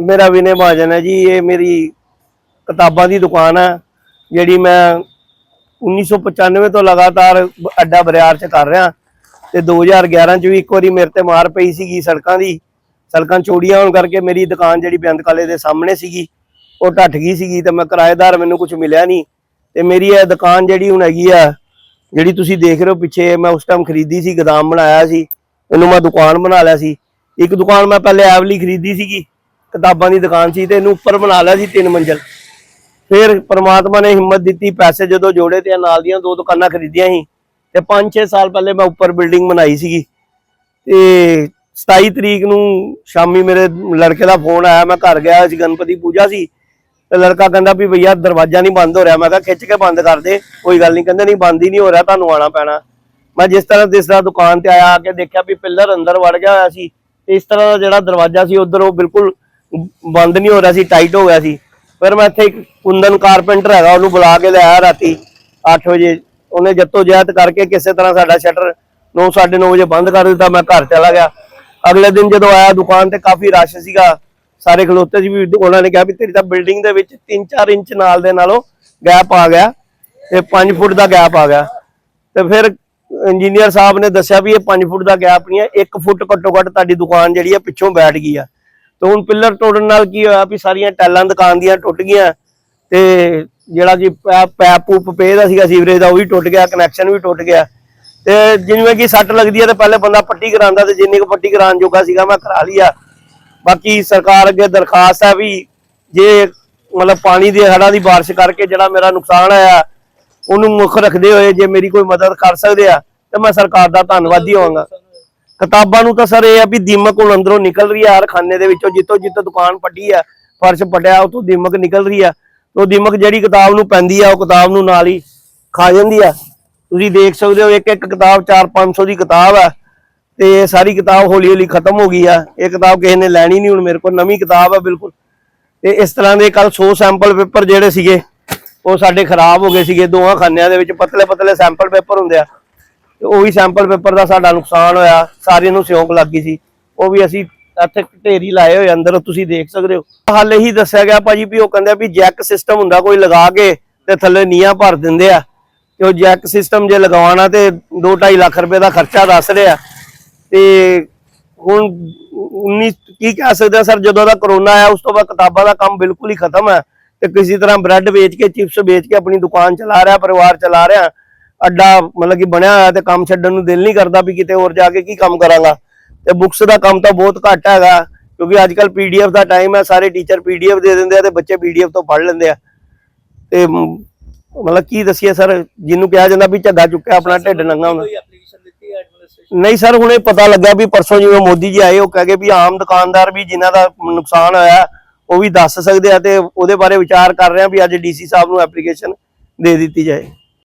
ਮੇਰਾ ਵਿਨੇ ਮਹਾਜਨ ਹੈ ਜੀ, ਇਹ ਮੇਰੀ ਕਿਤਾਬਾਂ ਦੀ ਦੁਕਾਨ ਹੈ, ਜਿਹੜੀ ਮੈਂ 1995 ਤੋਂ ਲਗਾਤਾਰ ਅੱਡਾ ਬਰਿਆਰ ਚ ਕਰ ਰਿਹਾ। ਤੇ 2011 ਚ ਵੀ ਇੱਕ ਵਾਰੀ ਮੇਰੇ ਤੇ ਮਾਰ ਪਈ ਸੀਗੀ ਸੜਕਾਂ ਦੀ, ਸੜਕਾਂ ਚੋੜੀਆਂ ਹੋਣ ਕਰਕੇ ਮੇਰੀ ਦੁਕਾਨ ਜਿਹੜੀ ਬੇਅੰਤ ਕਾਲੇ ਦੇ ਸਾਹਮਣੇ ਸੀਗੀ, ਉਹ ਢੱਠ ਗਈ ਸੀਗੀ ਤੇ ਮੈਂ ਕਿਰਾਏਦਾਰ ਮੈਨੂੰ ਕੁਝ ਮਿਲਿਆ ਨਹੀਂ। ਤੇ ਮੇਰੀ ਇਹ ਦੁਕਾਨ ਜਿਹੜੀ ਹੁਣ ਹੈਗੀ ਆ, ਜਿਹੜੀ ਤੁਸੀਂ ਦੇਖ ਰਹੇ ਹੋ ਪਿੱਛੇ, ਮੈਂ ਉਸ ਟਾਈਮ ਖਰੀਦੀ ਸੀ, ਗਦਾਮ ਬਣਾਇਆ ਸੀ ਇਹਨੂੰ ਮੈਂ ਦੁਕਾਨ ਬਣਾ ਲਿਆ ਸੀ। ਇੱਕ ਦੁਕਾਨ ਮੈਂ ਪਹਿਲੇ ਐਵਲੀ ਖਰੀਦੀ ਸੀਗੀ ਕਿਤਾਬਾਂ ਦੀ ਦੁਕਾਨ ਸੀ ਤੇ ਇਹਨੂੰ ਉੱਪਰ ਬਣਾ ਲਿਆ ਸੀ ਤਿੰਨ ਮੰਜ਼ਲ। ਫਿਰ ਪ੍ਰਮਾਤਮਾ ਨੇ ਹਿੰਮਤ ਦਿੱਤੀ, ਪੈਸੇ ਜਦੋਂ ਜੋੜੇ ਤੇ ਨਾਲ ਦੀਆਂ ਦੋ ਦੁਕਾਨਾਂ ਖਰੀਦੀਆਂ ਸੀ। ਤੇ 5-6 ਸਾਲ ਪਹਿਲੇ ਮੈਂ ਉੱਪਰ ਬਿਲਡਿੰਗ ਬਣਾਈ ਸੀਗੀ। ਤੇ 27 ਤਰੀਕ ਨੂੰ ਸ਼ਾਮੀ ਮੇਰੇ ਲੜਕੇ ਦਾ ਫੋਨ ਆਇਆ, ਮੈਂ ਘਰ ਗਿਆ ਸੀ ਗਣਪਤੀ ਪੂਜਾ ਸੀ। ਤੇ ਲੜਕਾ ਕਹਿੰਦਾ ਵੀ ਭਈਆ ਦਰਵਾਜ਼ਾ ਨਹੀਂ ਬੰਦ ਹੋ ਰਿਹਾ। ਮੈਂ ਕਿਹਾ, ਖਿੱਚ ਕੇ ਬੰਦ ਕਰ ਦੇ, ਕੋਈ ਗੱਲ ਨਹੀਂ। ਕਹਿੰਦੇ, ਨਹੀਂ, ਬੰਦ ਹੀ ਨਹੀਂ ਹੋ ਰਿਹਾ, ਤੁਹਾਨੂੰ ਆਣਾ ਪੈਣਾ। ਮੈਂ ਜਿਸ ਤਰ੍ਹਾਂ ਜਿਸ ਤਰ੍ਹਾਂ ਦੁਕਾਨ ਤੇ ਆਇਆ, ਆ ਕੇ ਦੇਖਿਆ ਵੀ ਪਿੱਲਰ ਅੰਦਰ ਵੜ ਗਿਆ ਹੋਇਆ ਸੀ। ਤੇ ਇਸ ਤਰ੍ਹਾਂ ਦਾ ਜਿਹੜਾ ਦਰਵਾਜ਼ਾ ਸੀ, ਉਧਰ ਉਹ ਬਿਲਕੁਲ ਬੰਦ ਨਹੀਂ ਹੋ ਰਿਹਾ ਸੀ ਟਾਈਟ ਹੋ ਗਿਆ ਸੀ। ਫਿਰ ਮੈਂ ਇੱਥੇ ਇੱਕ ਕੁੰਦਨ ਕਾਰਪੈਂਟਰ ਹੈਗਾ, ਉਹਨੂੰ ਬੁਲਾ ਕੇ ਲਿਆਇਆ ਰਾਤੀ 8 ਵਜੇ। ਉਹਨੇ ਜੱਤੋ ਜਹਿਦ ਕਰਕੇ ਕਿਸੇ ਤਰ੍ਹਾਂ ਸਾਡਾ ਸ਼ਟਰ 9:30 ਵਜੇ ਬੰਦ ਕਰ ਦਿੱਤਾ, ਮੈਂ ਘਰ ਚਲਾ ਗਿਆ। ਅਗਲੇ ਦਿਨ ਜਦੋਂ ਆਇਆ, ਦੁਕਾਨ ਤੇ ਕਾਫੀ ਰਸ਼ ਸੀਗਾ। ਸਾਰੇ ਖਲੋਤੇ ਸੀ ਵੀ ਉਹਨਾਂ ਨੇ ਕਿਹਾ ਵੀ ਤੇਰੀ ਤਾਂ ਬਿਲਡਿੰਗ ਦੇ ਵਿੱਚ 3-4 ਇੰਚ ਨਾਲ ਦੇ ਨਾਲੋਂ ਗੈਪ ਆ ਗਿਆ ਤੇ 5 ਫੁੱਟ ਦਾ ਗੈਪ ਆ ਗਿਆ। ਤੇ ਫਿਰ ਇੰਜੀਨੀਅਰ ਸਾਹਿਬ ਨੇ ਦੱਸਿਆ ਵੀ ਇਹ 5 ਫੁੱਟ ਦਾ ਗੈਪ ਨਹੀਂ ਹੈ 1 ਫੁੱਟ ਘੱਟੋ ਘੱਟ ਤੁਹਾਡੀ ਦੁਕਾਨ ਜਿਹੜੀ ਆ ਪਿੱਛੋਂ ਬੈਠ ਗਈ ਆ। ਤੇ ਹੁਣ ਪਿੱਲਰ ਟੁੱਟਣ ਨਾਲ ਕੀ ਹੋਇਆ ਵੀ ਸਾਰੀਆਂ ਟੈਲਾਂ ਦੁਕਾਨ ਦੀਆਂ ਟੁੱਟ ਗਈਆਂ ਤੇ ਜਿਹੜਾ ਕਿ ਪੈਪ ਪੂਪ ਪੇ ਦਾ ਸੀਗਾ ਸੀਵਰੇਜ ਦਾ, ਉਹ ਵੀ ਟੁੱਟ ਗਿਆ ਕਨੈਕਸ਼ਨ ਵੀ ਟੁੱਟ ਗਿਆ। ਤੇ ਜਿਵੇਂ ਕਿ ਸੱਟ ਲੱਗਦੀ ਹੈ ਤੇ ਪਹਿਲੇ ਬੰਦਾ ਪੱਟੀ ਕਰਾਉਂਦਾ ਤੇ ਜਿੰਨੀ ਕੁ ਪੱਟੀ ਕਰਾਉਣ ਜੋਗਾ ਸੀਗਾ ਮੈਂ ਕਰਾ ਲਿਆ ਬਾਕੀ ਸਰਕਾਰ ਅੱਗੇ ਦਰਖਾਸਤ ਹੈ ਵੀ ਜੇ ਮਤਲਬ ਪਾਣੀ ਦੇ ਹੜ੍ਹਾਂ ਦੀ ਬਾਰਿਸ਼ ਕਰਕੇ ਜਿਹੜਾ ਮੇਰਾ ਨੁਕਸਾਨ ਆਇਆ, ਉਹਨੂੰ ਮੁੱਖ ਰੱਖਦੇ ਹੋਏ ਜੇ ਮੇਰੀ ਕੋਈ ਮਦਦ ਕਰ ਸਕਦੇ ਆ, ਤੇ ਮੈਂ ਸਰਕਾਰ ਦਾ ਧੰਨਵਾਦੀ ਹੋਵਾਂਗਾ। ਕਿਤਾਬਾਂ ਨੂੰ ਤਾਂ ਸਰ ਇਹ ਆ ਵੀ ਦੀਮਕ ਹੁਣ ਅੰਦਰੋਂ ਨਿਕਲ ਰਹੀ ਆ ਹਰ ਖਾਨੇ ਦੇ ਵਿੱਚੋਂ ਜਿੱਤੋਂ ਜਿੱਤੋਂ ਦੁਕਾਨ ਪੱਟੀ ਆ, ਫਰਸ਼ ਪਟਿਆ ਉਤੋਂ ਦੀਮਕ ਨਿਕਲ ਰਹੀ ਆ। ਉਹ ਦੀਮਕ ਜਿਹੜੀ ਕਿਤਾਬ ਨੂੰ ਪੈਂਦੀ ਆ, ਉਹ ਕਿਤਾਬ ਨੂੰ ਨਾਲ ਹੀ ਖਾ ਜਾਂਦੀ ਆ। ਤੁਸੀਂ ਦੇਖ ਸਕਦੇ ਹੋ, ਇੱਕ ਇੱਕ ਕਿਤਾਬ 4-500 ਦੀ ਕਿਤਾਬ ਆ। ਤੇ ਇਹ ਸਾਰੀ ਕਿਤਾਬ ਹੌਲੀ ਹੌਲੀ ਖਤਮ ਹੋ ਗਈ ਆ। ਇਹ ਕਿਤਾਬ ਕਿਸੇ ਨੇ ਲੈਣੀ ਨਹੀਂ ਹੁਣ ਮੇਰੇ ਕੋਲ, ਨਵੀਂ ਕਿਤਾਬ ਆ ਬਿਲਕੁਲ। ਤੇ ਇਸ ਤਰ੍ਹਾਂ ਦੇ ਕੱਲ 100 ਸੈਂਪਲ ਪੇਪਰ ਜਿਹੜੇ ਸੀਗੇ, ਉਹ ਸਾਡੇ ਖਰਾਬ ਹੋ ਗਏ ਸੀਗੇ। ਦੋਹਾਂ ਖਾਨਿਆਂ ਦੇ ਵਿੱਚ ਪਤਲੇ ਪਤਲੇ ਸੈਂਪਲ ਪੇਪਰ ਹੁੰਦੇ ਆ। ਉਹੀ ਸੈਂਪਲ ਪੇਪਰ ਦਾ ਸਾਡਾ ਨੁਕਸਾਨ ਹੋਇਆ, ਸਾਰਿਆਂ ਨੂੰ ਸਿਉਂਕ ਲੱਗ ਗਈ ਸੀ। ਉਹ ਵੀ ਅਸੀਂ ਇੱਥੇ ਢੇਰੀ ਲਾਏ ਹੋਏ ਅੰਦਰ, ਤੁਸੀਂ ਦੇਖ ਸਕਦੇ ਹੋ। ਹਾਲੇ ਹੀ ਦੱਸਿਆ ਗਿਆ ਭਾਜੀ ਵੀ ਉਹ ਕਹਿੰਦੇ ਵੀ ਜੈਕ ਸਿਸਟਮ ਹੁੰਦਾ ਕੋਈ ਲਗਾ ਕੇ ਤੇ ਥੱਲੇ ਨੀਆਂ ਭਰ ਦਿੰਦੇ ਆ। ਤੇ ਉਹ ਜੈਕ ਸਿਸਟਮ ਜੇ ਲਗਵਾਉਣਾ ਤੇ 2.5 ਲੱਖ ਰੁਪਏ ਦਾ ਖਰਚਾ ਦੱਸ ਰਿਹਾ ਤੇ ਹੁਣ 19 ਕੀ ਕਹਿ ਸਕਦੇ ਸਰ, ਜਦੋਂ ਦਾ ਕਰੋਨਾ ਆਇਆ, ਉਸ ਤੋਂ ਬਾਅਦ ਕਿਤਾਬਾਂ ਦਾ ਕੰਮ ਬਿਲਕੁਲ ਹੀ ਖਤਮ ਹੈ ਤੇ ਕਿਸੇ ਤਰ੍ਹਾਂ ਬ੍ਰੈਡ ਵੇਚ ਕੇ ਚਿਪਸ ਵੇਚ ਕੇ ਆਪਣੀ ਦੁਕਾਨ ਚਲਾ ਰਿਹਾ, ਪਰਿਵਾਰ ਚਲਾ ਰਿਹਾ। ਅੱਡਾ ਮਤਲਬ ਕਿ ਬਣਿਆ ਹੋਇਆ ਤੇ ਕੰਮ ਛੱਡਣ ਨੂੰ ਦਿਲ ਨਹੀਂ ਕਰਦਾ ਵੀ ਕਿਤੇ ਹੋਰ ਜਾ ਕੇ ਕੀ ਕੰਮ ਕਰਾਂਗਾ। ਤੇ ਬੁੱਕਸ ਦਾ ਕੰਮ ਤਾਂ ਬਹੁਤ ਘੱਟ ਹੈਗਾ ਕਿਉਂਕਿ ਅੱਜ ਕੱਲ ਪੀਡੀਐਫ ਦਾ ਟਾਈਮ ਹੈ ਸਾਰੇ ਟੀਚਰ ਪੀਡੀਐਫ ਦੇ ਦਿੰਦੇ ਆ ਤੇ ਬੱਚੇ ਪੀਡੀਐਫ ਤੋਂ ਪੜ੍ਹ ਲੈਂਦੇ ਆ। ਤੇ ਮਤਲਬ ਕੀ ਦਸੀਏ ਸਰ ਜਿਹਨੂੰ ਕਿਹਾ ਜਾਂਦਾ ਵੀ ਝੱਗਾ ਚੁੱਕਿਆ ਆਪਣਾ ਢਿੱਡ ਨੰਗਾ ਹੁੰਦਾ। ਨਹੀਂ ਸਰ ਹੁਣੇ ਪਤਾ ਲੱਗਾ ਵੀ ਪਰਸੋਂ ਜਿਵੇਂ ਮੋਦੀ ਜੀ ਆਏ ਉਹ ਕਹੇ ਵੀ ਆਮ ਦੁਕਾਨਦਾਰ ਵੀ ਜਿਨ੍ਹਾਂ ਦਾ ਨੁਕਸਾਨ ਹੋਇਆ ਉਹ ਵੀ ਦੱਸ ਸਕਦੇ ਆ ਤੇ ਉਹਦੇ ਬਾਰੇ ਵਿਚਾਰ ਕਰ ਰਹੇ ਆ ਵੀ ਅੱਜ ਡੀਸੀ ਸਾਹਿਬ ਨੂੰ ਐਪਲੀਕੇਸ਼ਨ ਦੇ ਦਿੱਤੀ ਜਾਏ।